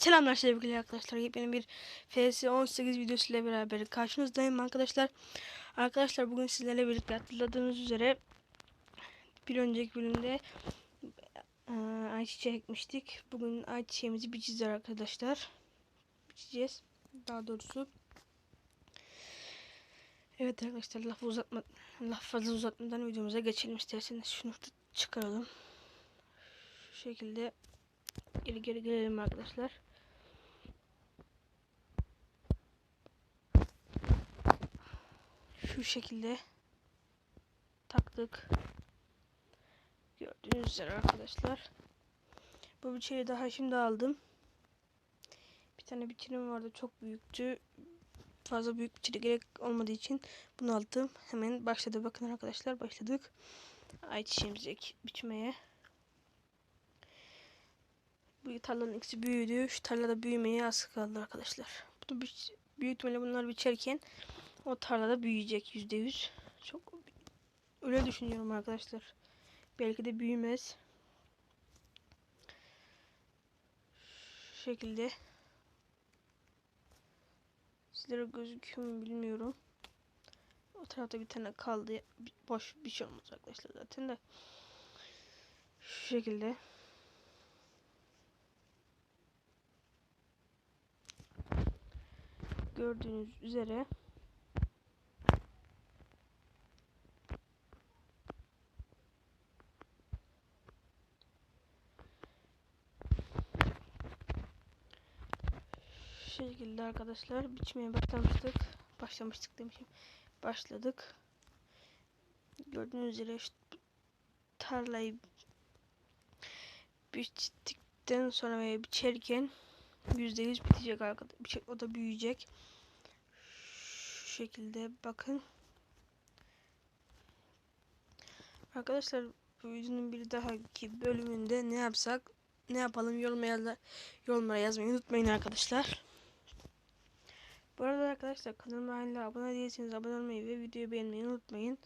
Selamlar sevgili arkadaşlar. Yepyeni bir FS18 videosu ile beraber karşınızdayım arkadaşlar. Arkadaşlar bugün sizlerle birlikte hatırladığınız üzere bir önceki bölümde e, ayçiçeği ekmiştik. Bugün ayçiçeğimizi biçeceğiz arkadaşlar. Biçeceğiz. Daha doğrusu. Evet arkadaşlar lafı uzatma, laf fazla uzatmadan videomuza geçelim isterseniz. Şunu çıkaralım. Şu şekilde geri geri gelelim arkadaşlar. Şu şekilde taktık. Gördüğünüz üzere arkadaşlar. Bu biçeri daha şimdi aldım. Bir tane biçerim vardı çok büyüktü. Fazla büyük biçeri gerek olmadığı için bunu aldım. Hemen başladı. Bakın arkadaşlar başladık. Ayçiçeğimizi biçmeye. Bu tarlanın ikisi büyüdü. Şu tarlada büyümeye az kaldı arkadaşlar. Bunu büyük bunlar biçerken o tarlada büyüyecek yüzde yüz. Çok öyle düşünüyorum arkadaşlar. Belki de büyümez. Şu şekilde. Sizlere gözüküyor mu bilmiyorum. O tarafta bir tane kaldı. Boş bir şey olmaz arkadaşlar zaten de. Şu şekilde. gördüğünüz üzere şekilde arkadaşlar biçmeye başlamıştık başlamıştık demişim başladık gördüğünüz üzere şu tarlayı biçtikten sonra ve biçerken %100 bitecek arkadaşlar. O da büyüyecek. Şu şekilde bakın. Arkadaşlar bu videonun bir dahaki bölümünde ne yapsak ne yapalım yorumlara, yorumlara yazmayı unutmayın arkadaşlar. Bu arada arkadaşlar kanalıma hala abone değilseniz abone olmayı ve videoyu beğenmeyi unutmayın.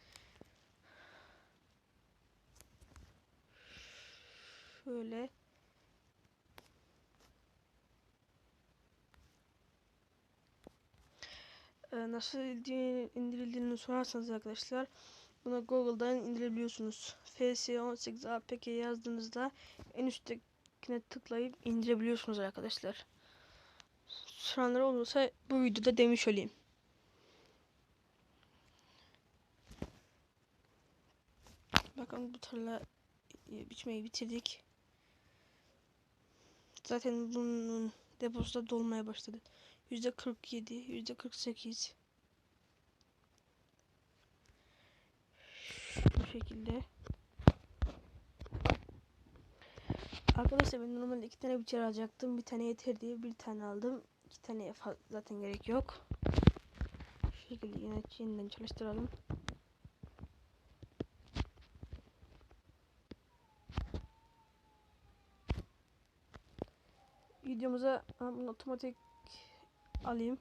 Şöyle Ee, nasıl indirildiğini sorarsanız arkadaşlar bunu Google'dan indirebiliyorsunuz. FS18 APK yazdığınızda en üsttekine tıklayıp indirebiliyorsunuz arkadaşlar. Soranlar olursa bu videoda demiş olayım. Bakın bu tarla e, biçmeyi bitirdik. Zaten bunun deposu da dolmaya başladı. Yüzde 47, yüzde 48. Bu şekilde. Arkadaşlar ben normalde iki tane biçer alacaktım. Bir tane yeter diye bir tane aldım. İki tane zaten gerek yok. Şu şekilde yine yeniden çalıştıralım. Videomuza otomatik alayım.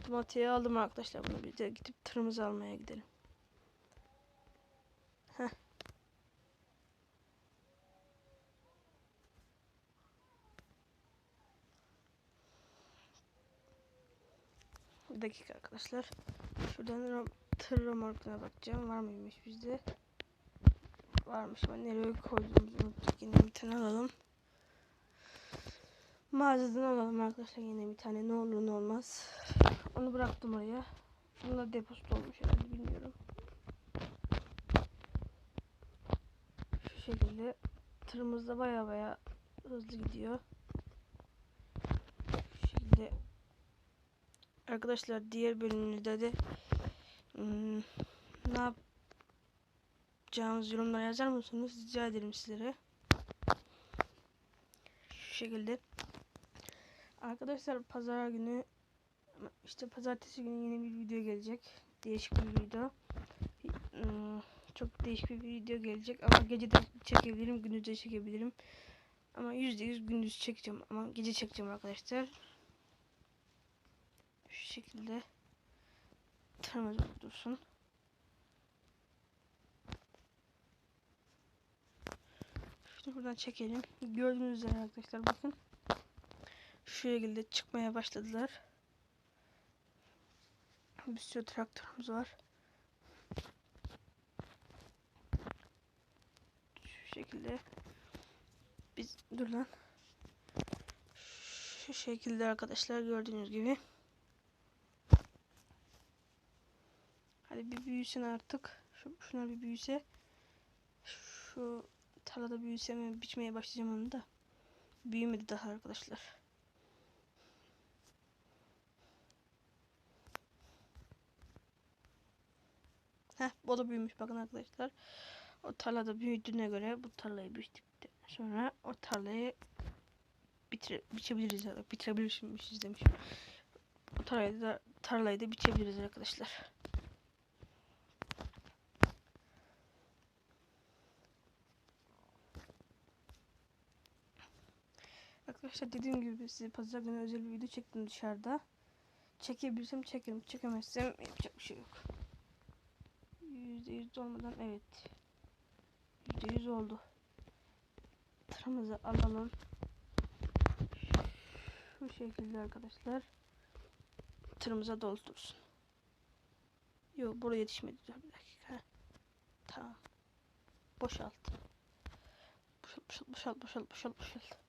Otomatiğe aldım arkadaşlar bunu. Bir de gidip tırımızı almaya gidelim. Heh. Bir dakika arkadaşlar. Şuradan tır remorkuna bakacağım. Var mıymış bizde? Varmış. Ben nereye koyduğumuzu unuttuk. Yine bir tane alalım. Mağazadan alalım arkadaşlar yine bir tane ne olur ne olmaz. Onu bıraktım oraya. Da deposu olmuş herhalde bilmiyorum. Şu şekilde tırımız da baya baya hızlı gidiyor. Şu şekilde arkadaşlar diğer bölümümüzde de hmm, ne yapacağımız yorumlara yazar mısınız? Rica ederim sizlere. Şu şekilde Arkadaşlar pazar günü işte pazartesi günü yeni bir video gelecek. Değişik bir video. Hmm, çok değişik bir video gelecek ama gece de çekebilirim, gündüz de çekebilirim. Ama %100 gündüz çekeceğim ama gece çekeceğim arkadaşlar. Şu şekilde tırmız dursun. Şunu buradan çekelim. Gördüğünüz üzere arkadaşlar bakın. Şu şekilde çıkmaya başladılar. Bir sürü traktörümüz var. Şu şekilde. Biz dur lan. Şu şekilde arkadaşlar gördüğünüz gibi. Hadi bir büyüsün artık. Şu, şunlar bir büyüse. Şu tarlada büyüse mi biçmeye başlayacağım onu da. Büyümedi daha arkadaşlar. Heh o da büyümüş bakın arkadaşlar. O tarlada büyüdüğüne göre bu tarlayı büyüttükten sonra o tarlayı bitire, biçebiliriz. Bitirebiliriz demiş. O tarlayı da, tarlayı da biçebiliriz arkadaşlar. Arkadaşlar dediğim gibi size pazar günü özel bir video çektim dışarıda. Çekebilirsem çekerim. Çekemezsem yapacak bir şey yok. %100 olmadan evet. %100 oldu. Tırımızı alalım. Şu şekilde arkadaşlar. Tırımıza doldursun. Yok buraya yetişmedi. Bir dakika. Tamam. Boşalt. Boşalt boşalt boşalt boşalt boşalt.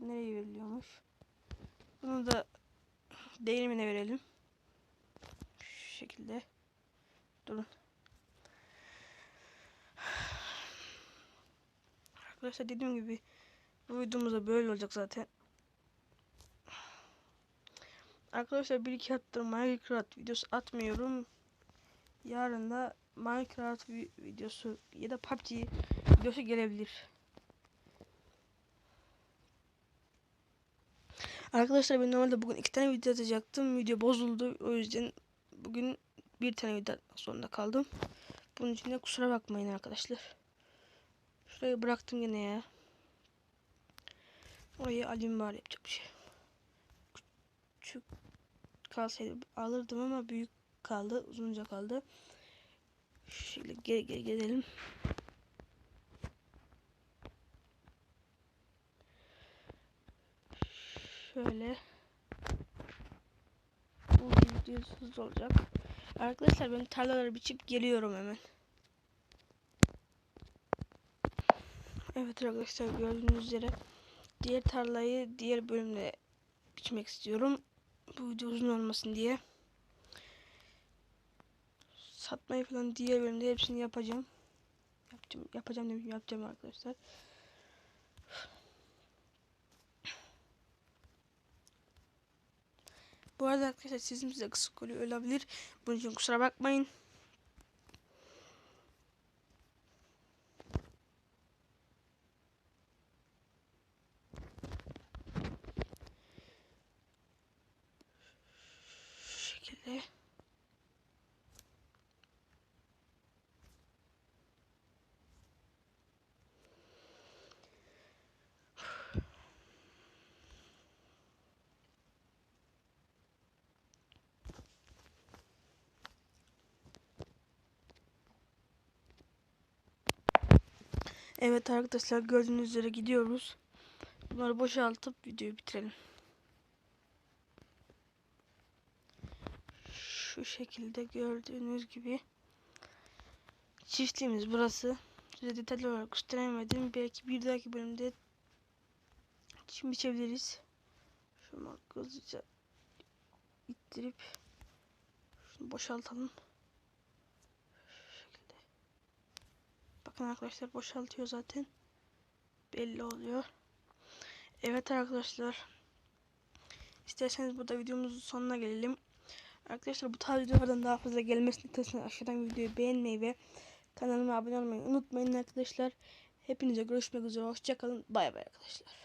Nereye veriliyormuş? Bunu da değirmene verelim. Şu şekilde. Durun. Arkadaşlar dediğim gibi bu videomuzda böyle olacak zaten. Arkadaşlar bir iki haftadır Minecraft videosu atmıyorum. Yarın da Minecraft videosu ya da PUBG videosu gelebilir. Arkadaşlar ben normalde bugün iki tane video atacaktım. Video bozuldu. O yüzden bugün bir tane video atmak zorunda kaldım. Bunun için de kusura bakmayın arkadaşlar. Şurayı bıraktım yine ya. Orayı alayım bari yapacak bir şey. Küçük kalsaydı alırdım ama büyük kaldı. Uzunca kaldı. Şöyle geri geri gidelim. Şöyle. Bu video hızlı olacak. Arkadaşlar ben tarlaları biçip geliyorum hemen. Evet arkadaşlar gördüğünüz üzere diğer tarlayı diğer bölümde biçmek istiyorum. Bu video uzun olmasın diye. Satmayı falan diğer bölümde hepsini yapacağım. Yapacağım, yapacağım demişim yapacağım arkadaşlar. Bu arada arkadaşlar sesim size kısık oluyor olabilir. Bunun için kusura bakmayın. Şu şekilde. Evet arkadaşlar gördüğünüz üzere gidiyoruz. Bunları boşaltıp videoyu bitirelim. Şu şekilde gördüğünüz gibi çiftliğimiz burası. Size detaylı olarak gösteremedim. Belki bir dahaki bölümde çim biçebiliriz. Şunu hızlıca ittirip şunu boşaltalım. Bakın arkadaşlar boşaltıyor zaten. Belli oluyor. Evet arkadaşlar. İsterseniz burada videomuzun sonuna gelelim. Arkadaşlar bu tarz videolardan daha fazla gelmesini için aşağıdan videoyu beğenmeyi ve kanalıma abone olmayı unutmayın arkadaşlar. Hepinize görüşmek üzere. Hoşçakalın. Bay bay arkadaşlar.